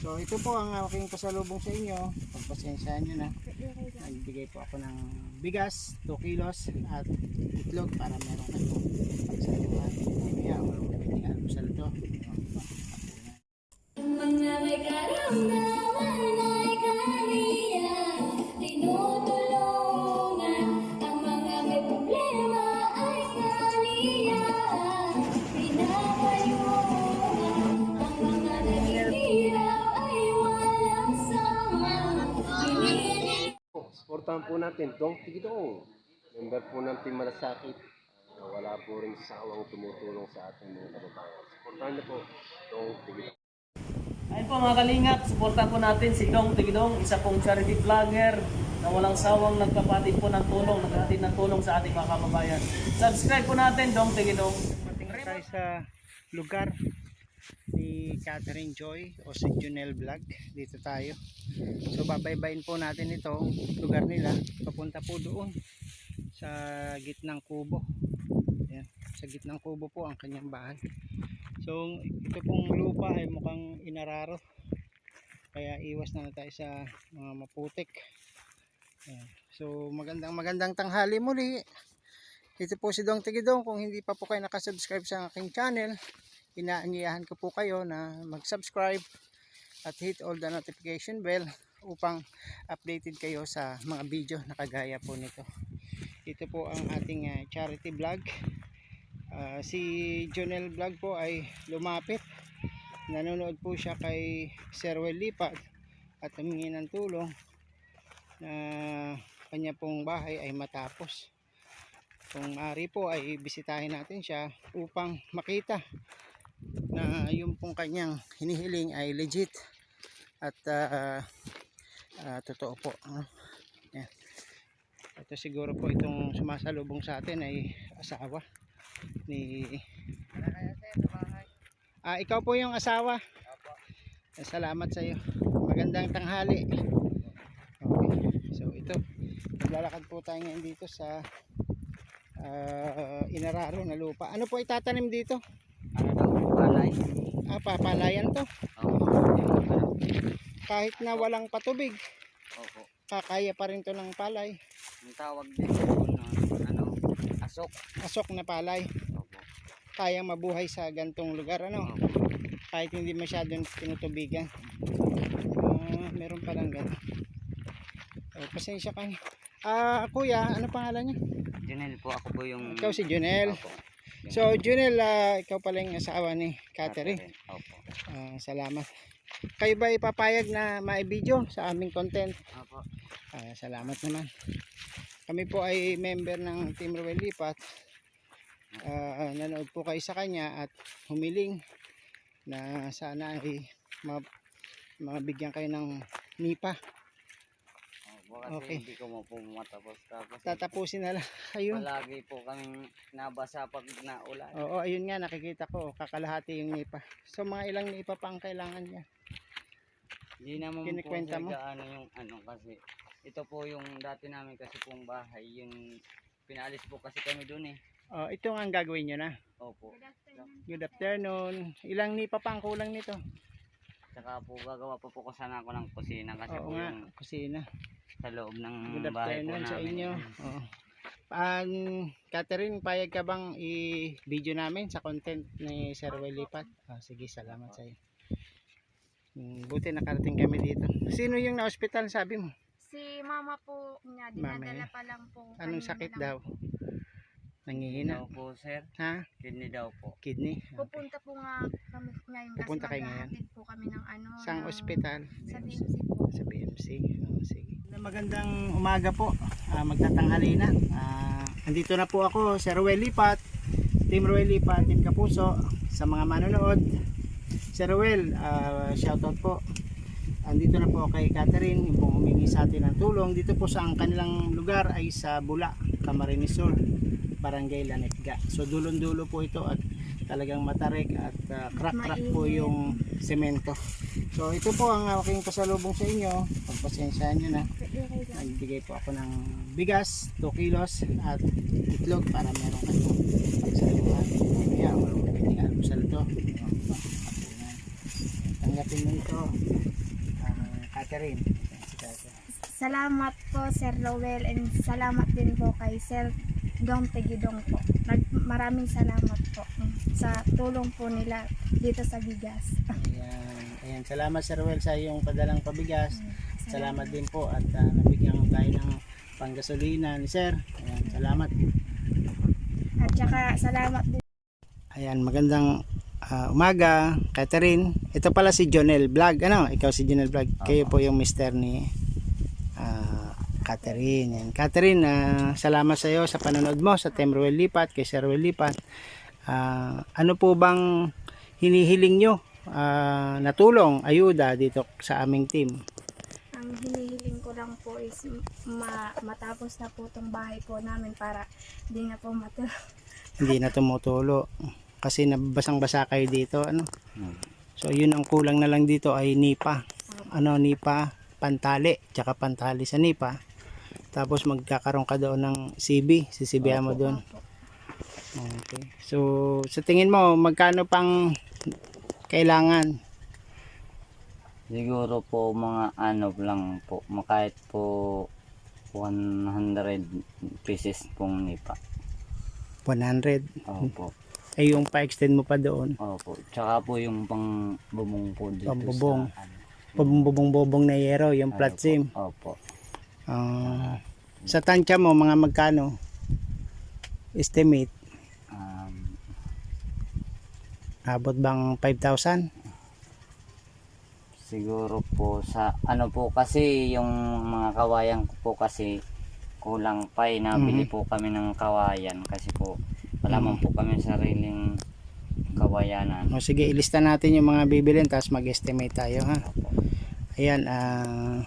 So ito po ang aking pasalubong sa inyo. Pagpasensyahan nyo na. Nagbigay po ako ng bigas, 2 kilos at itlog para meron kayong pagsaluhan. Kaya maraming almusal to. Mga may karamdaman Supportahan po natin Dong Tigidong. Member po ng Team Malasakit. na Wala po rin sawang tumutulong sa ating mga kababayan. Supportahan niyo po Dong Tigidong. Ayun po mga kalingap, suportahan po natin si Dong Tigdong, isa pong charity vlogger na walang sawang nagpapatid po ng tulong, naghatid ng tulong sa ating mga kababayan. Subscribe po natin, Dong Tigdong. Mating tayo sa lugar ni Catherine Joy o si Junel Vlog. Dito tayo. So babaybayin po natin ito, lugar nila. Papunta po doon sa gitnang kubo. Ayan. Sa gitnang kubo po ang kanyang bahay. So ito pong lupa ay mukhang inararo. Kaya iwas na, na tayo sa mga maputik. Ayan. So magandang magandang tanghali muli. Ito po si Dong Tigidong. Kung hindi pa po kayo nakasubscribe sa aking channel, inaanyayahan ko po kayo na mag-subscribe at hit all the notification bell upang updated kayo sa mga video na kagaya po nito. Ito po ang ating ah, charity vlog. Ah, si Jonel Vlog po ay lumapit. Nanonood po siya kay Sir Lipat at humingi ng tulong na kanya pong bahay ay matapos kung maaari po ay bisitahin natin siya upang makita na yung pong kanyang hinihiling ay legit at ah, ah, totoo po? Yan. ito siguro po itong sumasalubong sa atin ay asawa ni ah, ikaw po yung asawa salamat sa iyo magandang tanghali okay so ito maglalakad po tayo ngayon dito sa ah, inararo na lupa. Ano po itatanim dito? Ano daw yung palay? Ah, papalayan to. Opo. Kahit na walang patubig, Opo. kakaya pa rin to ng palay. Ang tawag dito po na ano, asok. Asok na palay. Opo. Kayang mabuhay sa gantong lugar, ano? Opo. Kahit hindi masyadong tinutubigan. Ah, meron palang ganun. Oh, pasensya ka. Ah, kuya, ano pangalan niya? Junel po ako po yung... Ikaw si Junel. Opo. So, Junel, ah, ikaw pala yung asawa ni Catherine. Opo. Ah, salamat. Kayo ba ipapayag na maibidyo sa aming content? Opo. Ah, salamat naman. Kami po ay member ng Team Ruel Lipat. Ah, nanood po kayo sa kanya at humiling na sana ay ma mabigyan kayo ng nipa. Opo kasi Okay. hindi ko mo po matapos. Tapos Tatapusin na lang. Ayun. palagi po kaming nabasa pag naulan. Oo, ayun nga nakikita ko kakalahati yung nipa. So mga ilang nipa pa ang kailangan niya. Hindi naman Kinikwenta po mo? sir gaano yung ano kasi ito po yung dati namin kasi pong bahay yung pinalis po kasi kami dun eh. Oh, ito nga ang gagawin niyo na. Opo. Good afternoon. Ilang nipa pa ang kulang nito? Saka po gagawa pa po ko sana ako ng kusina kasi Oo po nga, yung kusina. sa loob ng Good bahay po afternoon sa namin. inyo. Oo. Um, Catherine, payag ka bang i-video namin sa content ni Sir Will Lipat? Ah, sige, salamat sa iyo. Hmm, buti nakarating kami dito. Sino yung na-hospital sabi mo? Si mama po niya, Mama dinadala niya. pa lang po. Anong kanina sakit lang. daw? Nangihina. Daw po sir, Ha? kidney daw po. Kidney? Okay. Pupunta po nga kami ngayon Pupunta kayo ngayon? maghahatid po kami ng ano. Saan ng- ospital? Sa BMC po. Sa BMC. Oh, sige. Magandang umaga po. Ah, magtatanghali na. Ah, andito na po ako, Sir Ruel Lipat, Team Ruel Lipat, Team Kapuso, sa mga manonood. Sir Ruel, ah, shoutout po. Andito na po kay Catherine, yung pong humingi sa atin ng tulong. Dito po sa ang kanilang lugar ay sa Bula, Camarines Sur, Barangay Lanetga. So dulon-dulo po ito at talagang matarik at ah, crack-crack po yung semento. So ito po ang aking pasalubong sa inyo. Pagpasensyahan nyo na. Nagbigay po ako ng bigas, 2 kilos at itlog para meron kayong pagsaluhan. Kaya maraming almusal to. Tanggapin mo ito. Si Catherine. Salamat po Sir Lowell and salamat din po kay Sir Dong Tegidong po. Nag, maraming salamat po mm, sa tulong po nila dito sa bigas. Ayan. Ayan. Salamat Sir Well sa iyong padalang pabigas. Salamat din po at ah, nabigyan tayo ng panggasolina ni Sir. Ayan. Salamat. At saka salamat din Ayan, magandang ah, umaga, Catherine. Ito pala si Jonel Vlog. Ano? Ikaw si Jonel Vlog. Kayo po yung mister ni ah, Catherine. Yan. Catherine, ah, salamat sa iyo sa panonood mo sa Team Ruel Lipat, kay Sir Ruel Lipat. Ah, ano po bang hinihiling nyo ah, na tulong, ayuda dito sa aming team? ang hinihiling ko lang po is ma- matapos na po itong bahay po namin para di na po matulog. Hindi na tumutulo. Kasi nabasang-basa kayo dito. Ano? So, yun ang kulang na lang dito ay nipa. Ano, nipa, pantali, tsaka pantali sa nipa. Tapos magkakaroon ka doon ng CB, sisibihan mo doon. Okay. So, sa tingin mo, magkano pang kailangan? Siguro po mga ano lang po, kahit po 100 pieces pong nipa. 100. Opo. Ay yung pa-extend mo pa doon. Opo. Tsaka po yung pang bubong po dito Pambubong. sa ano. Pabubong-bubong na yero, yung flat Ano po, sim. Opo. Ah, sa tansya mo, mga magkano? Estimate, Um, abot bang 5,000? siguro po sa ano po kasi yung mga kawayan ko po kasi kulang pa eh. Nabili Mhm. po kami ng kawayan kasi po wala man po kami sariling kawayanan. O sige, ilista natin yung mga bibilin tapos mag-estimate tayo ha. Ayan, ah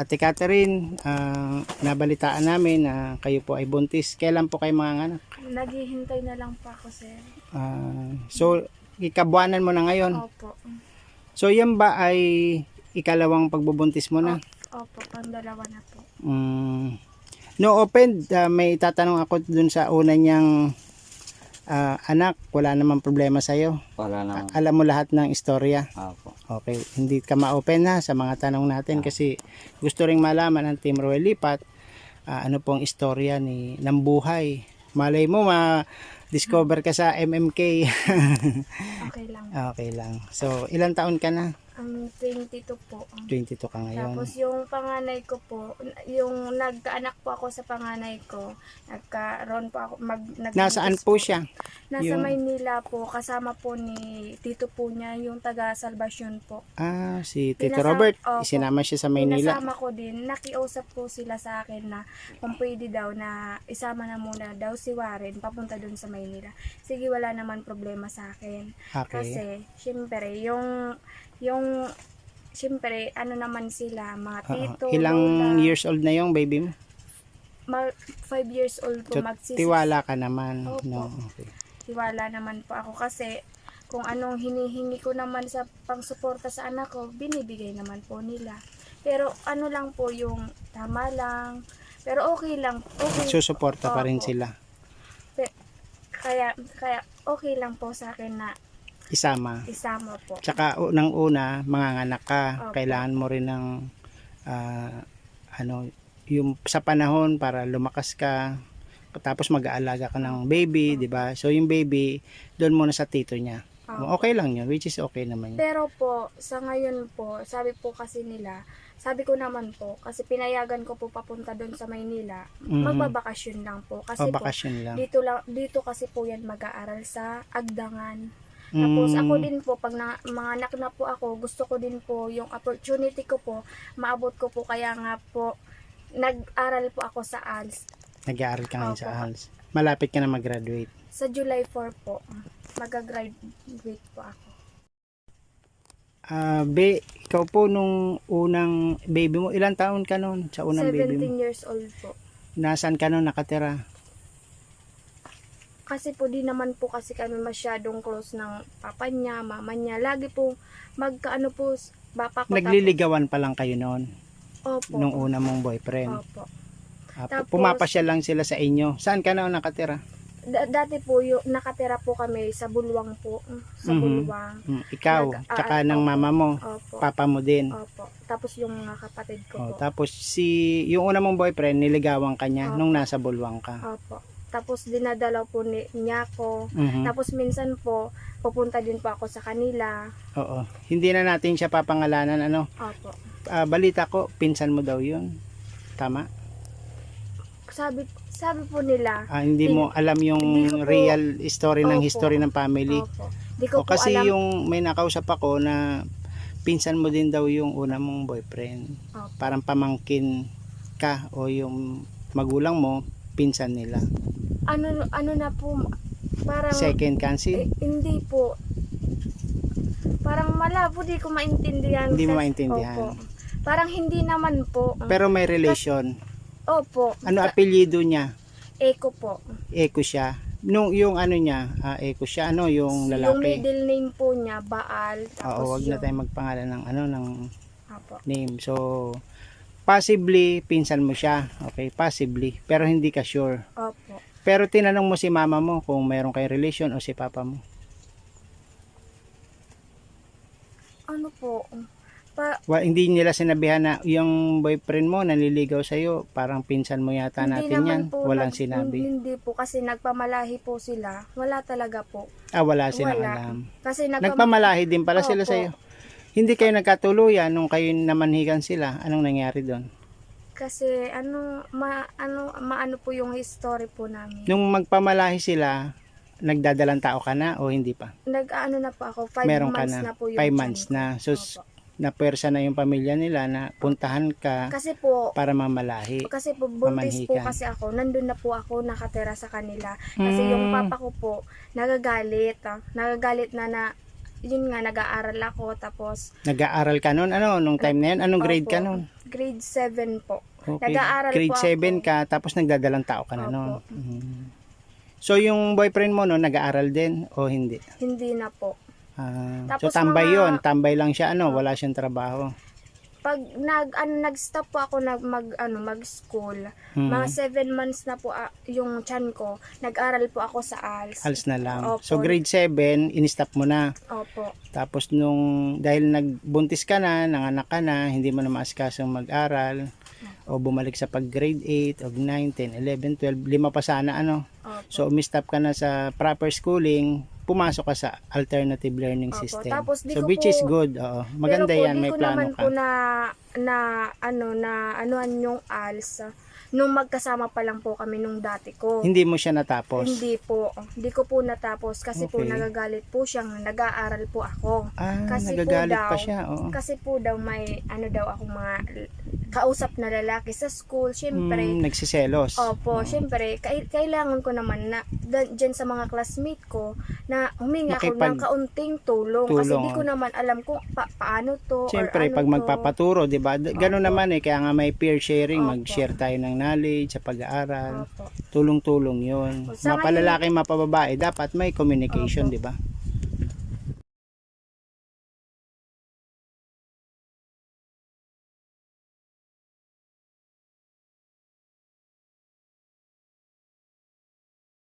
Ate Catherine, ah, nabalitaan namin na kayo po ay buntis. Kailan po kayo mga anak? Naghihintay na lang po ako sir. Ah, so, ikabuanan mo na ngayon. Opo. So, yan ba ay ikalawang pagbubuntis mo na? Opo, pang dalawa na po. Mm. No open, ah, may tatanong ako dun sa una niyang ah, anak. Wala namang problema sa'yo. Wala naman. Alam mo lahat ng istorya. Opo. Okay, hindi ka ma-open na sa mga tanong natin kasi gusto ring malaman ng Team Royal Lipat ah, ano pong istorya ni ng buhay. Malay mo ma-discover ka sa MMK. Okay lang. okay lang. So, ilang taon ka na? Ang 22 po. 22 ka ngayon. Tapos yung panganay ko po, yung nagkaanak po ako sa panganay ko, nagkaroon po ako, mag, Nasaan nagbuntis po siya? Nasa Yung- Maynila po, kasama po ni tito po niya, yung taga Salvacion po. Ah, si Tito Pinasama- Robert. Opo. Isinama siya sa Maynila. Pinasama ko din, nakiusap po sila sa akin na kung pwede daw na isama na muna daw si Warren papunta dun sa Maynila. Sige, wala naman problema sa akin. Okay. Kasi, syempre, yung, yung, syempre, ano naman sila, mga Oo. tito, Ilang lola, years old na yung baby mo? mag, five years old po, So, magsis- tiwala ka naman. Opo. No, okay. tiwala naman po ako kasi kung anong hinihingi ko naman sa pangsuporta sa anak ko, binibigay naman po nila. Pero ano lang po yung tama lang. Pero okay lang. Okay. Susuporta pa rin sila. Kaya, kaya okay lang po sa akin na Isama. isama po. Tsaka unang una, manganganak ka. Opo. Kailangan mo rin ng ah, ano, yung sa panahon para lumakas ka. Tapos mag-aalaga ka ng baby, di ba? So yung baby, doon muna sa tito niya. Opo. Okay lang yun, which is okay naman yun. Pero po, sa ngayon po, sabi po kasi nila, sabi ko naman po, kasi pinayagan ko po papunta doon sa Maynila, Mhm. magbabakasyon lang po. Kasi po, Pabakasyon lang. dito, lang, dito kasi po yan mag-aaral sa Agdangan. Tapos ako din po, pag na, mga anak na po ako, gusto ko din po yung opportunity ko po, maabot ko po. Kaya nga po, nag-aral po ako sa ALS. Nag-aaral ka ngayon sa Opo. ALS. Malapit ka na mag-graduate. Sa July 4 po, mag-graduate po ako. Ah, be, ikaw po nung unang baby mo, ilang taon ka noon sa unang baby mo? 17 years old po. Nasaan ka noon nakatira? Kasi po di naman po kasi kami masyadong close ng papa niya, mama niya. Lagi po magkaano po, bapa ko. Nagliligawan pa lang kayo noon, tapos- Opo. nung una mong boyfriend. Opo. Ah, Tapos- pumapasyal lang sila sa inyo. Saan ka noon nakatira? da- dati po yung nakatira po kami sa Bulwang po. Sa Mhm. Bulwang. Mm, ikaw, Nag- ah, tsaka ah, ng mama mo, Opo. papa mo din. Opo. Tapos yung mga kapatid ko Oh, po. tapos si yung una mong boyfriend niligawan ka niya Opo. nung nasa Bulwang ka. Opo. Tapos dinadalaw po ni, niya ako. Mhm. Tapos minsan po, pupunta din po ako sa kanila. Oo. Hindi na natin siya papangalanan ano. Opo. Ah, balita ko pinsan mo daw 'yun. Tama? Sabi, sabi po nila, Ah, hindi mo alam yung Hindi ko po- real story ng Opo. history ng family. Opo. Di ko O, po kasi alam. yung may nakausap ako na pinsan mo din daw yung una mong boyfriend. Opo. Parang pamangkin ka o yung magulang mo pinsan nila. Ano, ano na po, parang, Second eh, hindi po. Parang malabo, di ko maintindihan. Hindi mo Kasi- maintindihan. Opo. Parang hindi naman po. Pero may relation. Opo. Ano apelyido niya? Eko po. Eko siya. Nung yung ano niya, ah, Eko siya, ano yung Yung lalaki. middle name po niya, Baal. Tapos Oo, wag na yung- tayong magpangalan ng ano ng Opo. name. So possibly pinsan mo siya. Okay, possibly, pero hindi ka sure. Opo. Pero tinanong mo si mama mo kung mayroon kay relation o si papa mo. Ano po? Pa, Wa, hindi nila sinabihan na yung boyfriend mo nanliligaw sa parang pinsan mo yata hindi natin yan. po. Walang nag- sinabi. Hindi po kasi nagpamalahi po sila. Wala talaga po. Ah, wala silang Wala. alam. Kasi nagpam- Nagpamalahi din pala sila Opo. sa iyo. Hindi kayo nagkatuluyan nung kayo namanhigan sila. Anong nangyari doon? Kasi ano, ma, ano, maano po yung history po namin. Nung magpamalahi sila, nagdadalang tao ka na o hindi pa? Nag-ano na po ako, five Meron ka months na. na, po yung Five months na. So, Opo. napersa na yung pamilya nila na puntahan ka Kasi po, para mamalahi. kasi po buntis po Mamanhikan. kasi ako, nandun na po ako nakatira sa kanila. Kasi yung Hmm. papa ko po, nagagalit. ah. Nagagalit na na, yun nga, nag-aaral ako. Tapos, Nag-aaral ka noon? Ano? Nung time na yun? Anong grade Opo. ka noon? grade 7 po. Okay. Nag-aaral grade po 7 ako. ka, tapos nagdadalang tao ka na Opo. noon. Mhm. So, yung boyfriend mo noon, nag-aaral din o hindi? Hindi na po. Ah, Tapos so, tambay mga- yon Tambay lang siya, ano? Wala siyang trabaho. Pag nag, ano, nag-stop po ako nag, mag, ano, mag-school, Mhm. mga 7 months na po ah, yung chan ko, nag-aral po ako sa ALS. Hals na lang. Opo. So, grade 7, in-stop mo na. Opo. Tapos nung dahil nagbuntis ka na, nanganak ka na, hindi mo na maaskasong mag-aral o bumalik sa pag grade 8 o 9, 10, 11, 12, lima pa sana ano. Opo. So umistop ka na sa proper schooling, pumasok ka sa alternative learning Opo. system. Tapos di so ko which po- is good. Oo. Maganda Pero po, yan, di may ko plano naman ka. po na, na, ano, na, anuan yung ALS. Nung magkasama pa lang po kami nung dati ko. Hindi mo siya natapos. Hindi po. Hindi ko po natapos kasi po Okay. nagagalit po siyang nag-aaral po ako. Ah, Kasi po nagagalit daw, pa siya. Oo. Kasi po daw may ano daw ako mga kausap na lalaki sa school. Syempre, Hmm, nagsiselos. Opo, syempre, kai- kailangan ko naman na dyan sa mga classmate ko na humingi ako Makipag- ng kaunting tulong, kasi Tulong. di ko naman alam kung pa- paano to or Siyempre, ano pag to. magpapaturo, di ba? Ganun Opo. naman eh, kaya nga may peer sharing, Opo. mag-share tayo ng knowledge sa pag-aaral. Opo. Tulong-tulong yun. Sa Mapalalaki, mapababae, dapat may communication, di ba?